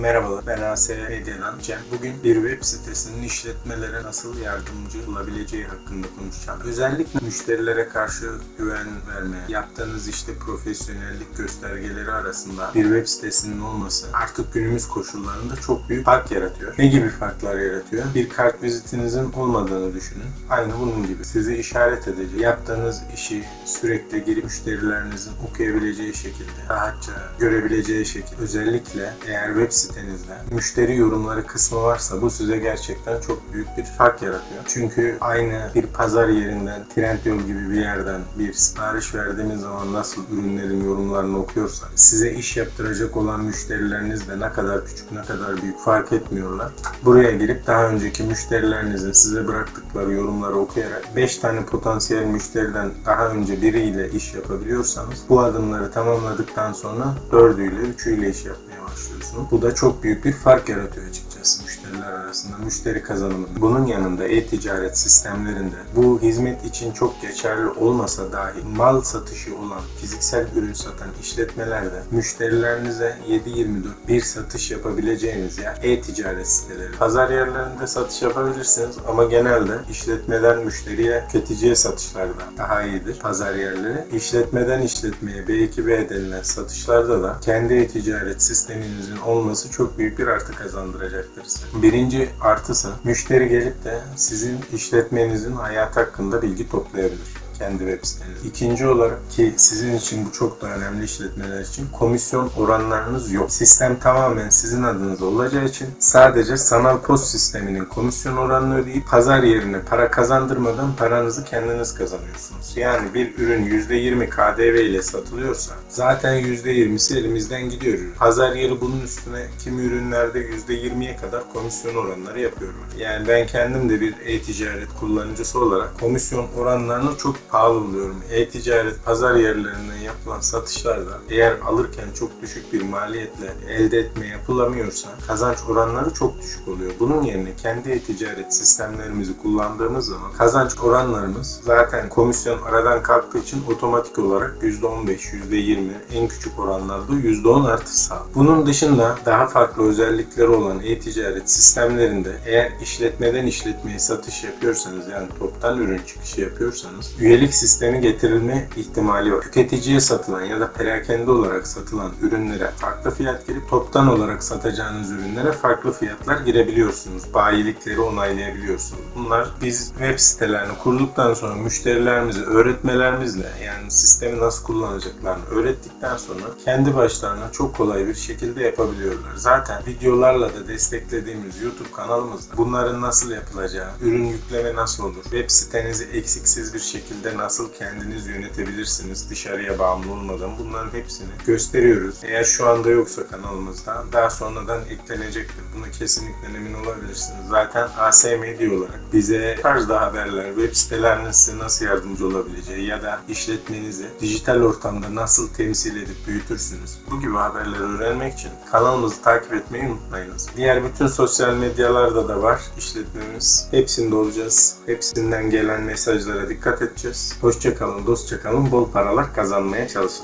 Merhabalar, ben AS Medya'dan Cem. Bugün bir web sitesinin işletmelere nasıl yardımcı olabileceği hakkında konuşacağım. Özellikle müşterilere karşı güven verme, yaptığınız işte profesyonellik göstergeleri arasında bir web sitesinin olması artık günümüz koşullarında çok büyük fark yaratıyor. Ne gibi farklar yaratıyor? Bir kart vizitinizin olmadığını düşünün. Aynı bunun gibi. Sizi işaret edecek, yaptığınız işi sürekli girip müşterilerinizin okuyabileceği şekilde, rahatça görebileceği şekilde özellikle eğer web sitenizde müşteri yorumları kısmı varsa bu size gerçekten çok büyük bir fark yaratıyor. Çünkü aynı bir pazar yerinden, Trendyol gibi bir yerden bir sipariş verdiğiniz zaman nasıl ürünlerin yorumlarını okuyorsanız size iş yaptıracak olan müşterileriniz de ne kadar küçük ne kadar büyük fark etmiyorlar. Buraya girip daha önceki müşterilerinizin size bıraktıkları yorumları okuyarak 5 tane potansiyel müşteriden daha önce biriyle iş yapabiliyorsanız bu adımları tamamladıktan sonra dördüyle, üçüyle iş yapmaya başlıyorsunuz. Bu da çok büyük bir fark yaratıyor açıkçası müşteriler arasında, müşteri kazanımında. Bunun yanında e-ticaret sistemlerinde bu hizmet için çok geçerli olmasa dahi mal satışı olan fiziksel ürün satan işletmelerde müşterilerinize 7-24 bir satış yapabileceğiniz yer e-ticaret siteleri. Pazar yerlerinde satış yapabilirsiniz ama genelde işletmeler müşteriye tüketiciye satışlarda daha iyidir pazar yerleri. İşletmeden işletmeye B2B denilen satışlarda da kendi e-ticaret sisteminizin olması çok büyük bir artı kazandıracaktır size. Birinci artısı müşteri gelip de sizin işletmenizin hayat hakkında bilgi toplayabilir kendi web siteniz. İkinci olarak ki sizin için bu çok da önemli işletmeler için komisyon oranlarınız yok. Sistem tamamen sizin adınıza olacağı için sadece sanal post sisteminin komisyon oranını ödeyip pazar yerine para kazandırmadan paranızı kendiniz kazanıyorsunuz. Yani bir ürün %20 KDV ile satılıyorsa zaten %20'si elimizden gidiyor. Pazar yeri bunun üstüne kimi ürünlerde %20'ye kadar komisyon oranları yapıyorlar. Yani ben kendim de bir e-ticaret kullanıcısı olarak komisyon oranlarını çok pahalı buluyorum. E-ticaret pazar yerlerinden yapılan satışlarda eğer alırken çok düşük bir maliyetle elde etme yapılamıyorsa kazanç oranları çok düşük oluyor. Bunun yerine kendi e-ticaret sistemlerimizi kullandığımız zaman kazanç oranlarımız zaten komisyon aradan kalktığı için otomatik olarak %15, %20 en küçük oranlarda %10 artış sağlıyor. Bunun dışında daha farklı özellikleri olan e-ticaret sistemlerinde eğer işletmeden işletmeye satış yapıyorsanız yani toptan ürün çıkışı yapıyorsanız üyelik sistemi getirilme ihtimali var. Tüketiciye satılan ya da perakende olarak satılan ürünlere farklı fiyat girip toptan olarak satacağınız ürünlere farklı fiyatlar girebiliyorsunuz. Bayilikleri onaylayabiliyorsunuz. Bunlar biz web sitelerini kurduktan sonra müşterilerimize öğretmelerimizle yani sistemi nasıl kullanacaklarını öğrettikten sonra kendi başlarına çok kolay bir şekilde yapabiliyorlar. Zaten videolarla da desteklediğimiz YouTube kanalımızda bunların nasıl yapılacağı, ürün yükleme nasıl olur, web sitenizi eksiksiz bir şekilde nasıl kendiniz yönetebilirsiniz dışarıya bağımlı olmadan bunların hepsini gösteriyoruz. Eğer şu anda yoksa kanalımızda daha sonradan eklenecektir. Buna kesinlikle emin olabilirsiniz. Zaten AS Medya olarak bize tarzda haberler, web sitelerinin size nasıl yardımcı olabileceği ya da işletmenizi dijital ortamda nasıl temsil edip büyütürsünüz. Bu gibi haberleri öğrenmek için kanalımızı takip etmeyi unutmayınız. Diğer bütün sosyal medyalarda da var işletmemiz. Hepsinde olacağız. Hepsinden gelen mesajlara dikkat edeceğiz. Hoşçakalın, dostça kalın, bol paralar kazanmaya çalışın.